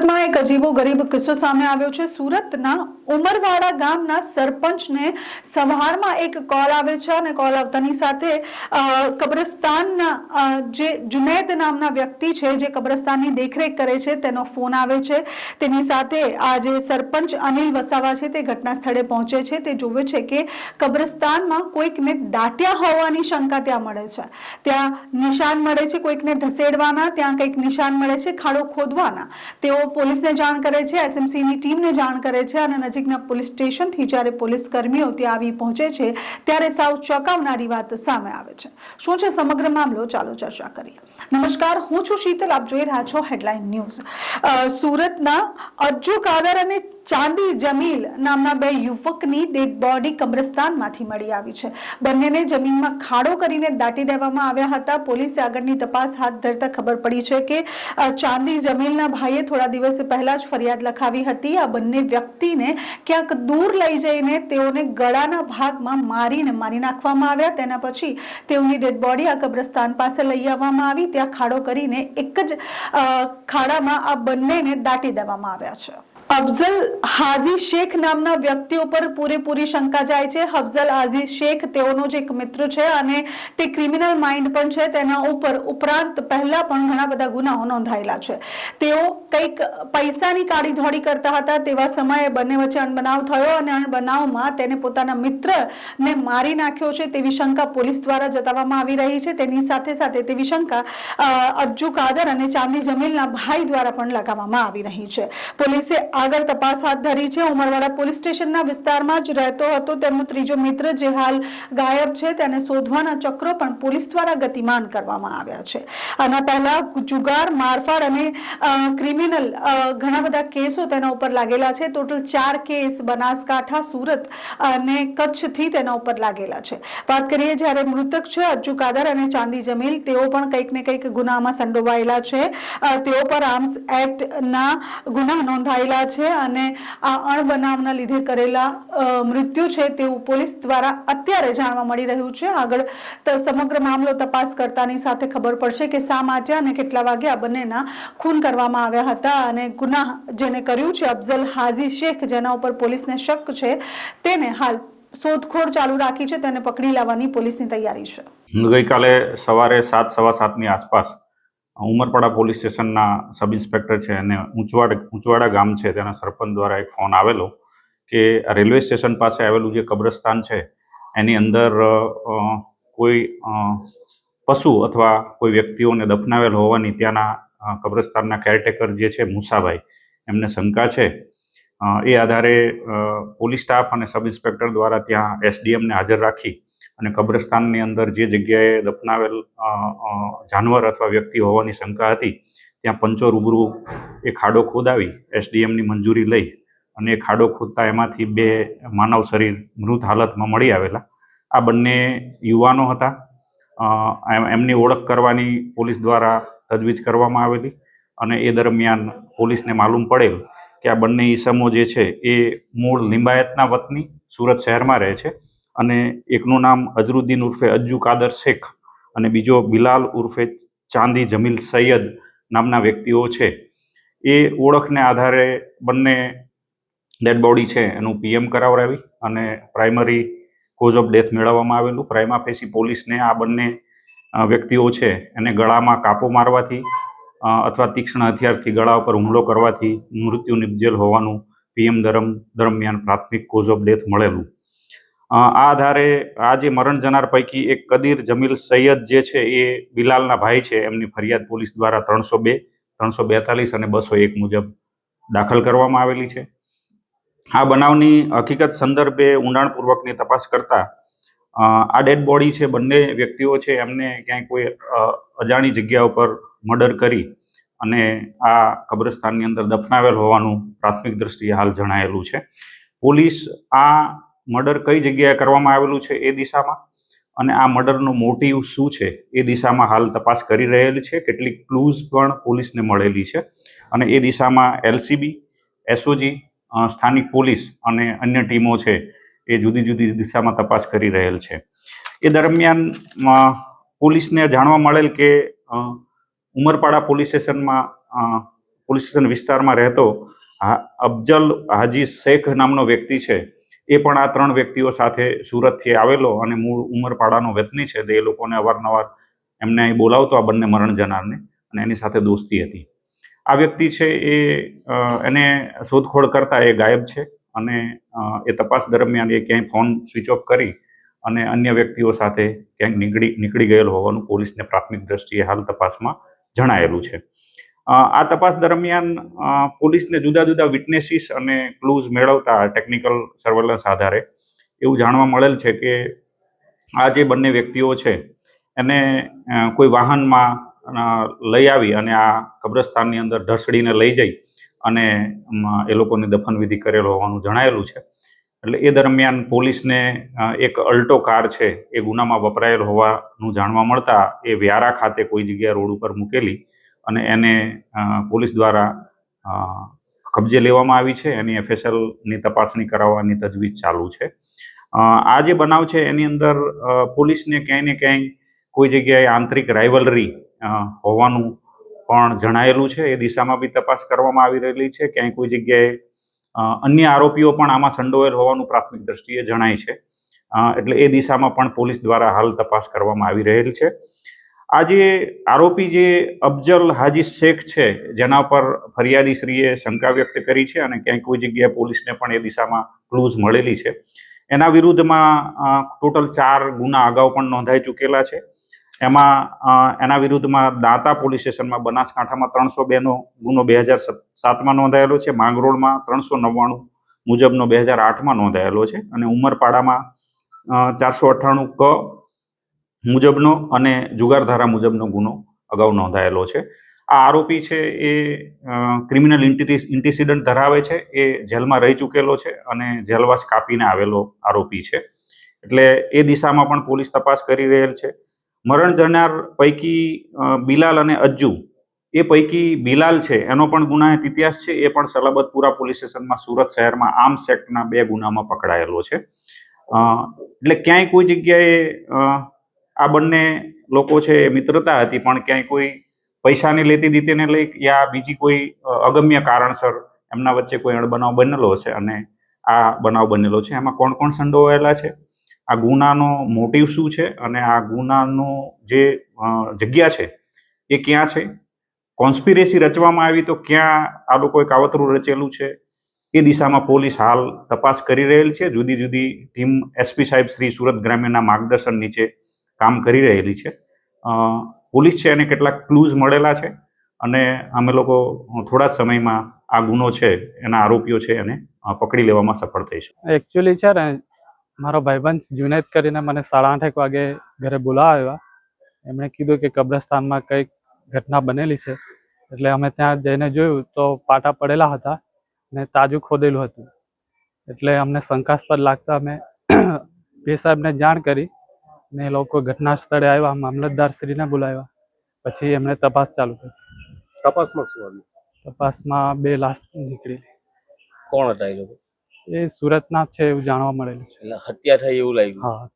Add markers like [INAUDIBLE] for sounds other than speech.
સુરતમાં એક અજીબો ગરીબ કિસ્સો સામે આવ્યો છે. સુરતના ઉમરવાડા ગામના સરપંચને સવારમાં એક કોલ આવે છે અને કોલ આવતાની સાથે કબ્રસ્તાનના જે જુનેદ નામના વ્યક્તિ છે, જે કબ્રસ્તાનની દેખરેખ કરે છે, તેનો ફોન આવે છે. તેની સાથે આ જે સરપંચ અનિલ વસાવા છે, તે ઘટના સ્થળે પહોંચે છે. તે જોવે છે કે કબ્રસ્તાનમાં કોઈકને દાટ્યા હોવાની શંકા ત્યાં મળે છે. ત્યાં નિશાન મળે છે કોઈકને ઢસેડવાના ત્યાં કંઈક નિશાન મળે છે, ખાડો ખોદવાના. તેઓ પોલીસને જાણ કરે છે, એસએમસીની ટીમને જાણ કરે છે અને નજીકના પોલીસ સ્ટેશનથી જ્યારે પોલીસ કર્મીઓ ત્યાં આવી પહોંચે છે, ત્યારે સાવ ચોંકાવનારી વાત સામે આવે છે. શું છે સમગ્ર મામલો? ચાલો ચર્ચા કરીએ. નમસ્કાર, હું છું શીતલ. આપ જોઈ રહ્યા છો હેડલાઇન ન્યૂઝ સુરતના અજ્જુ કાદર અને ચાંદી જમીલ નામના બે યુવકની ડેડ બોડી કબ્રસ્તાનમાંથી મળી આવી છે. બંનેને જમીનમાં ખાડો કરીને દાટી દેવામાં આવ્યા હતા. પોલીસે આગળની તપાસ હાથ ધરતા ખબર પડી છે કે ચાંદી જમીલના ભાઈએ થોડા દિવસ પહેલા જ ફરિયાદ લખાવી હતી. આ બંને વ્યક્તિને ક્યાંક દૂર લઈ જઈને તેઓને ગળાના ભાગમાં મારીને મારી નાખવામાં આવ્યા. તેના પછી તેઓની ડેડ બોડી આ કબ્રસ્તાન પાસે લઈ આવવામાં આવી. ત્યાં ખાડો કરીને એક જ ખાડામાં આ બંનેને દાટી દેવામાં આવ્યા છે. અફઝલ હાજી શેખ નામના વ્યક્તિ ઉપર પૂરેપૂરી શંકા જાય છે. અફઝલ હાજી શેખ તેઓનો જે એક મિત્ર છે અને તે ક્રિમિનલ માઇન્ડ પણ છે. તેના ઉપર ઉપરાંત પહેલા પણ ઘણા બધા ગુનાઓ નોંધાયેલા છે. તેઓ કંઈક પૈસાની કાળી ધોળી કરતા હતા તેવા સમયે બંને વચ્ચે અણબનાવ થયો અને અણબનાવમાં તેને પોતાના મિત્રને મારી નાખ્યો છે તેવી શંકા પોલીસ દ્વારા જતાવવામાં આવી રહી છે. તેની સાથે સાથે તેવી શંકા અજ્જુ કાદર અને ચાંદી જમીલના ભાઈ દ્વારા પણ લગાવવામાં આવી રહી છે. પોલીસે આગળ તપાસ હાથ ધરી છે. ઉમરવાડા પોલીસ સ્ટેશનના વિસ્તારમાં જ રહેતો હતો તેમનો ત્રીજો મિત્ર જે હાલ ગાયબ છે તેને શોધવાના ચક્રો પણ પોલીસ દ્વારા ગતિમાન કરવામાં આવ્યા છે. આના પહેલા જુગાર, મારફાડ અને ક્રિમિનલ ઘણા બધા કેસો તેના ઉપર લાગેલા છે. ટોટલ ચાર કેસ બનાસકાંઠા, સુરત અને કચ્છથી તેના ઉપર લાગેલા છે. વાત કરીએ જ્યારે મૃતક છે અજ્જુ કાદર અને ચાંદી જમીલ, તેઓ પણ કંઈક ને કંઈક ગુનામાં સંડોવાયેલા છે. તેઓ પર આર્મ્સ એક્ટના ગુના નોંધાયેલા છે અને આ અણબનાવના લીધે કરેલા મૃત્યુ છે તેવું પોલીસ દ્વારા અત્યારે જાણવા મળી રહ્યું છે. આગળ સમગ્ર મામલો તપાસ કરતાની સાથે ખબર પડશે કે શા માટે અને કેટલા વાગે આ બંનેના ખૂન કરવામાં આવ્યા હતા અને ગુનાહ જેને કર્યું છે અફઝલ હાજી શેખ, જેના ઉપર પોલીસને શક છે, તેને હાલ શોધખોળ ચાલુ રાખી છે, તેને પકડી લાવવાની પોલીસની તૈયારી છે. ગઈકાલે સવારે સાત, સવા સાતની આસપાસ ઉમરપાડા પોલીસ સ્ટેશનના સબ ઇન્સ્પેક્ટર છે અને ઊંચવાડ ઊંચવાડા ગામ છે, તેના સરપંચ દ્વારા એક ફોન આવેલો કે રેલવે સ્ટેશન પાસે આવેલું જે કબ્રસ્તાન છે, એની અંદર કોઈ પશુ અથવા કોઈ વ્યક્તિઓને દફનાવેલ હોવાની ત્યાંના કબ્રસ્તાનના કેરટેકર જે છે, મુસાભાઈ, એમને શંકા છે. એ આધારે પોલીસ સ્ટાફ અને સબ ઇન્સ્પેક્ટર દ્વારા ત્યાં એસડીએમને હાજર રાખી અને કબ્રસ્તાનની અંદર જે જગ્યાએ દફનાવેલ જાનવર અથવા વ્યક્તિ હોવાની શંકા હતી, ત્યાં પંચો રૂબરૂ એ ખાડો ખોદાવી એસડીએમની મંજૂરી લઈ અને એ ખાડો ખોદતા એમાંથી બે માનવ શરીર મૃત હાલતમાં મળી આવેલા. આ બંને યુવાનો હતા. એમની ઓળખ કરવાની પોલીસ દ્વારા તજવીજ કરવામાં આવેલી અને એ દરમિયાન પોલીસને માલુમ પડેલ કે આ બંને ઈસમો જે છે એ મૂળ લિંબાયતના વતની સુરત શહેરમાં રહે છે. અને એકનું નામ અઝરુદ્દીન ઉર્ફે અજ્જુ કાદર શેખ અને બીજો બિલાલ ઉર્ફે ચાંદી જમીલ સૈયદ નામના વ્યક્તિઓ છે. એ ઓળખને આધારે બંને ડેડ બોડી છે એનું પીએમ કરાવડાવી અને પ્રાઇમરી કોઝ ઓફ ડેથ મેળવવામાં આવેલું. પ્રાઇમા ફેસી પોલીસને આ બંને વ્યક્તિઓ છે એને ગળામાં કાપો મારવાથી અથવા તીક્ષ્ણ હથિયારથી ગળા ઉપર હુમલો કરવાથી મૃત્યુ નિપજેલ હોવાનું પીએમ દરમ દરમિયાન પ્રાથમિક કોઝ ઓફ ડેથ મળેલું. આ આધારે આ જે મરણ જનાર પૈકી એક કદીર જમીલ સૈયદ જે છે એ બિલાલના ભાઈ છે. એમની ફરિયાદ પોલીસ દ્વારા ત્રણસો બે, ત્રણસો બેતાલીસ અને બસો એક મુજબ દાખલ કરવામાં આવેલી છે. આ બનાવની હકીકત સંદર્ભે ઊંડાણપૂર્વકની તપાસ કરતા આ ડેડ બોડી છે બંને વ્યક્તિઓ છે. એમને ક્યાંય કોઈ અજાણી જગ્યા ઉપર મર્ડર કરી અને આ કબ્રસ્તાનની અંદર દફનાવેલ હોવાનું પ્રાથમિક દ્રષ્ટિએ હાલ જણાયેલું છે. પોલીસ આ મર્ડર કઈ જગ્યાએ કરવામાં આવેલું છે એ દિશામાં? અને આ મર્ડરનો મોટિવ શું છે? એ દિશામાં હાલ તપાસ કરી રહેલી છે. કેટલીક ક્લૂઝ પણ પોલીસને મળેલી છે. અને એ દિશામાં એલસીબી એસઓજી સ્થાનિક પોલીસ અને અન્ય ટીમો છે એ જુદી જુદી દિશામાં તપાસ કરી રહેલ છે. એ દરમિયાન પોલીસને જાણવા મળેલ કે ઉમરપાડા પોલીસ સ્ટેશનમાં પોલીસ સ્ટેશન વિસ્તારમાં રહેતો અફજલ હાજી શેખ નામનો વ્યક્તિ છે. એ પણ આ ત્રણ વ્યક્તિઓ સાથે સુરતથી આવેલો અને મૂળ ઉમરપાડાનો વતની છે, તે એ લોકોને અવારનવાર એમને અહીં બોલાવતો આ બંને મરણ જનારને અને એની સાથે દોસ્તી હતી. આ વ્યક્તિ છે એ એને શોધખોળ કરતાં એ ગાયબ છે અને એ તપાસ દરમિયાન એ ક્યાંય ફોન સ્વિચ ઓફ કરી અને અન્ય વ્યક્તિઓ સાથે ક્યાંક નીકળી નીકળી ગયેલો હોવાનું પોલીસને પ્રાથમિક દ્રષ્ટિએ હાલ તપાસમાં જણાયેલું છે. આ તપાસ દરમિયાન પોલીસને જુદા જુદા વિટનેસીસ અને ક્લૂઝ મેળવતા ટેકનિકલ સર્વેલન્સ આધારે એવું જાણવા મળેલ છે કે આ જે બંને વ્યક્તિઓ છે, એને કોઈ વાહનમાં લઈ આવી અને આ કબ્રસ્તાનની અંદર ઢસડીને લઈ જઈ અને એ લોકોની દફનવિધિ કરેલો હોવાનું જણાયેલું છે. એટલે એ દરમિયાન પોલીસને એક અલ્ટો કાર છે, એ ગુનામાં વપરાયેલ હોવાનું જાણવા મળતા એ વ્યારા ખાતે કોઈ જગ્યાએ રોડ ઉપર મૂકેલી અને એને પોલીસ દ્વારા કબજે લેવામાં આવી છે. એની એફએસએલની તપાસણી કરાવવાની તજવીજ ચાલુ છે. આ જે બનાવ છે, એની અંદર પોલીસને ક્યાંય ને ક્યાંય કોઈ જગ્યાએ આંતરિક રાઇવલરી હોવાનું પણ જણાયેલું છે. એ દિશામાં બી તપાસ કરવામાં આવી રહેલી છે. ક્યાંય કોઈ જગ્યાએ અન્ય આરોપીઓ પણ આમાં સંડોવાયેલ હોવાનું પ્રાથમિક દ્રષ્ટિએ જણાય છે. એટલે એ દિશામાં પણ પોલીસ દ્વારા હાલ તપાસ કરવામાં આવી રહેલ છે. આ જે આરોપી જે અફજલ હાજી શેખ છે, જેના પર ફરિયાદીશ્રીએ શંકા વ્યક્ત કરી છે અને ક્યાંય કોઈ જગ્યાએ પોલીસને પણ એ દિશામાં ક્લૂઝ મળેલી છે. એના વિરુદ્ધમાં ટોટલ ચાર ગુના અગાઉ પણ નોંધાઈ ચૂકેલા છે. એમાં એના વિરુદ્ધમાં દાંતા પોલીસ સ્ટેશનમાં બનાસકાંઠામાં ત્રણસો બેનો ગુનો બે હજાર સાતમાં નોંધાયેલો છે. માંગરોળમાં ત્રણસો નવ્વાણું મુજબનો બે હજાર આઠમાં નોંધાયેલો છે. અને ઉમરપાડામાં ચારસો અઠ્ઠાણું ક મુજબનો અને જુગારધારા મુજબનો ગુનો અગાઉ નોંધાયેલો છે. આ આરોપી છે એ ક્રિમિનલ ઇન્ટિસિડન્ટ ધરાવે છે, એ જેલમાં રહી ચૂકેલો છે અને જેલવાસ કાપીને આવેલો આરોપી છે. એટલે એ દિશામાં પણ પોલીસ તપાસ કરી રહેલ છે. મરણ જનાર પૈકી બિલાલ અને અજ્જુ, એ પૈકી બિલાલ છે, એનો પણ ગુનાહિત ઇતિહાસ છે, એ પણ સલાબતપુરા પોલીસ સ્ટેશનમાં સુરત શહેરમાં આર્મ્સ એક્ટના બે ગુનામાં પકડાયેલો છે. એટલે ક્યાંય કોઈ જગ્યાએ આ બંને લોકો છે એ મિત્રતા હતી, પણ ક્યાંય કોઈ પૈસાની લેતી દીતીને લઈ યા બીજી કોઈ અગમ્ય કારણસર એમના વચ્ચે કોઈ અણબનાવ બનેલો છે અને આ બનાવ બનેલો છે. એમાં કોણ કોણ સંડોવાયેલા છે? આ ગુનાનો મોટિવ શું છે? અને આ ગુનાનો જે જગ્યા છે એ ક્યાં છે? કોન્સ્પિરેસી રચવામાં આવી તો ક્યાં આ લોકોએ કાવતરું રચેલું છે? એ દિશામાં પોલીસ હાલ તપાસ કરી રહેલ છે. જુદી જુદી ટીમ એસપી સાહેબ શ્રી સુરત ગ્રામ્યના માર્ગદર્શન નીચે કામ કરી રહેલી છે. પોલીસ છે એને કેટલાક ક્લૂઝ મળેલા છે અને અમે લોકો થોડા જ સમયમાં આ ગુનો છે, એના આરોપીઓ છે એને પકડી લેવામાં સફળ થઈશું. એકચ્યુઅલી છે ને, મારો ભાઈબંધ જુનેદ કરીને મને સાડા આઠેક વાગે ઘરે બોલાવ્યા. એમણે કીધું કે કબ્રસ્તાનમાં કંઈક ઘટના બનેલી છે. એટલે અમે ત્યાં જઈને જોયું તો પાટા પડેલા હતા ને તાજું ખોદેલું હતું. એટલે અમને શંકાસ્પદ લાગતા અમે [CLEARS THROAT] પી સાહેબને જાણ કરી ને એ લોકો ઘટના સ્થળે આવ્યા મામલતદારશ્રીને બોલાવ્યા. પછી એમણે તપાસ ચાલુ કરી. તપાસમાં શું આવ્યું? તપાસમાં બે લાશ નીકળી કોણ હતા એ લોકો? એ સુરતના છે એવું જાણવા મળેલું છે. એટલે હત્યા થઈ એવું લાગ્યું? હા